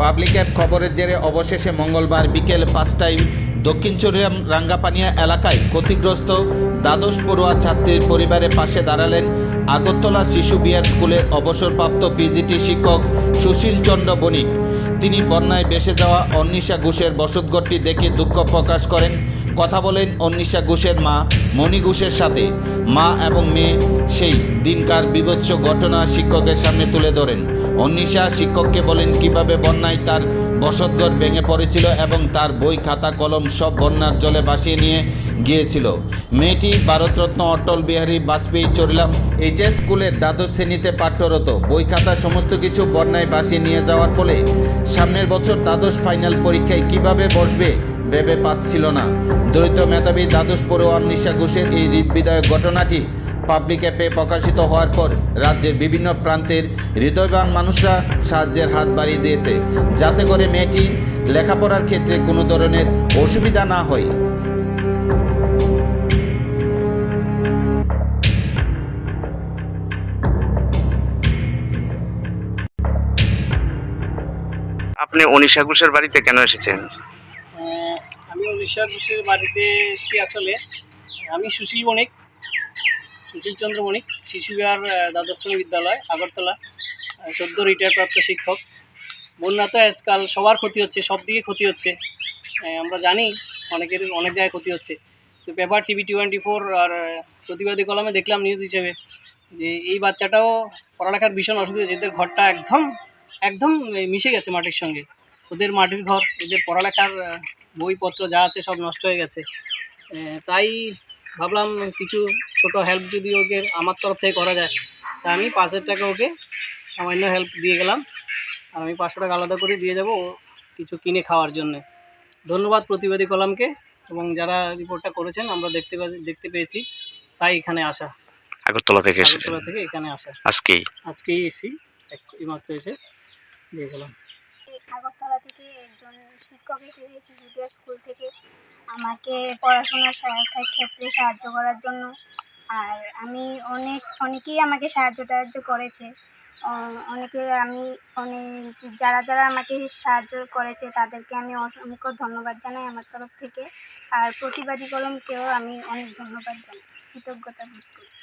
Public app খবরের জেরে অবশেষে মঙ্গলবার বিকেল পাঁচটায় দক্ষিণ চরিয়াম রাঙ্গাপানিয়া এলাকায় ক্ষতিগ্রস্ত দ্বাদশ পড়ুয়া ছাত্রীর পরিবারের পাশে দাঁড়ালেন আগরতলা শিশু বিহার স্কুলের অবসরপ্রাপ্ত পিজিটি শিক্ষক সুশীল চন্দ্র বণিক। তিনি বন্যায় ভেসে যাওয়া অন্নিশা ঘোষের বসতঘরটি দেখে দুঃখ প্রকাশ করেন। কথা বলেন অন্নিশা ঘোষের মা মণি ঘোষের সাথে। মা এবং মেয়ে সেই দিনকার বিভৎস ঘটনা শিক্ষকের সামনে তুলে ধরেন। অন্নিশা শিক্ষককে বলেন, কীভাবে বন্যায় তার বসতঘর ভেঙে পড়েছিল এবং তার বই, খাতা, কলম সব বন্যার জলে ভাসিয়ে নিয়ে গিয়েছিল। মেয়েটি ভারতরত্ন অটল বিহারী বাজপেয়ী চড়লাম এইচএস স্কুলের দ্বাদশ শ্রেণীতে পাঠ্যরত বই খাতা সমস্ত কিছু বন্যায় ভাসিয়ে নিয়ে যাওয়ার ফলে সামনের বছর দ্বাদশ ফাইনাল পরীক্ষায় কীভাবে বসবে ভেবে পাচ্ছিল না। দরিদ্র মেধাবী দ্বাদশ পড়ুয়া নিশা ঘোষের এই হৃদবিদায়ক ঘটনাটি পাবলিক অ্যাপে প্রকাশিত হওয়ার পর রাজ্যের বিভিন্ন প্রান্তের হৃদয়বান মানুষরা সাহায্যের হাত বাড়িয়ে দিয়েছে। যাতে করে মেয়েটি লেখাপড়ার ক্ষেত্রে কোনো ধরনের অসুবিধা না হয়। আপনি অনিশা ঘোষের বাড়িতে কেন এসেছেন? আমি উড়িষ্যা ঘোষের বাড়িতে এসেছি আসলে। আমি সুশীল বণিক সুশীল চন্দ্র বণিক শিশু বিহার আহ, দ্বাদশ শ্রেণি বিদ্যালয় আগরতলা সদ্য রিটায়ার প্রাপ্ত শিক্ষক। বন্যা তো আজকাল সবার ক্ষতি হচ্ছে সব দিকে ক্ষতি হচ্ছে। আমরা জানি অনেকের অনেক জায়গায় ক্ষতি হচ্ছে। তো পেপার টিভি টোয়েন্টি ফোর আর প্রতিবাদী কলমে দেখলাম নিউজ হিসেবে যে এই বাচ্চাটাও পড়ালেখার ভীষণ অসুবিধা এদের ঘরটা একদম একদম মিশে গেছে মাটির সঙ্গে। ওদের মাটির ঘর এদের পড়ালেখার বইপত্র যা আছে সব নষ্ট হয়ে গেছে। তাই ভাবলাম কিছু ছোট হেল্প যদি ওকে আমার তরফ থেকে করা যায় তা আমি পাঁচ হাজার টাকা ওকে সামান্য হেল্প দিয়ে গেলাম। আর আমি পাঁচশো টাকা আলাদা করে দিয়ে যাব ও কিছু কিনে খাওয়ার জন্য। ধন্যবাদ প্রতিবাদী কলামকে এবং যারা রিপোর্টটা করেছেন আমরা দেখতে দেখতে পেয়েছি। তাই এখানে আসা। আগরতলা থেকে আগরতলা থেকে এখানে আসা। আজকেই। আজকেই এসি এইমাত্র এসে। আগরতলা থেকে একজন শিক্ষক এসেছে স্কুল থেকে। আমাকে পড়াশোনার ক্ষেত্রে সাহায্য করার জন্য। আর আমি অনেক, অনেকেই আমাকে সাহায্য টাহায্য করেছে। অনেকে আমি, অনেক যারা যারা আমাকে সাহায্য করেছে, তাদেরকে আমি অসংখ্য ধন্যবাদ জানাই আমার তরফ থেকে। আর প্রতিবাদী কলমকেও আমি অনেক ধন্যবাদ জানাই। কৃতজ্ঞতা বোধ করি।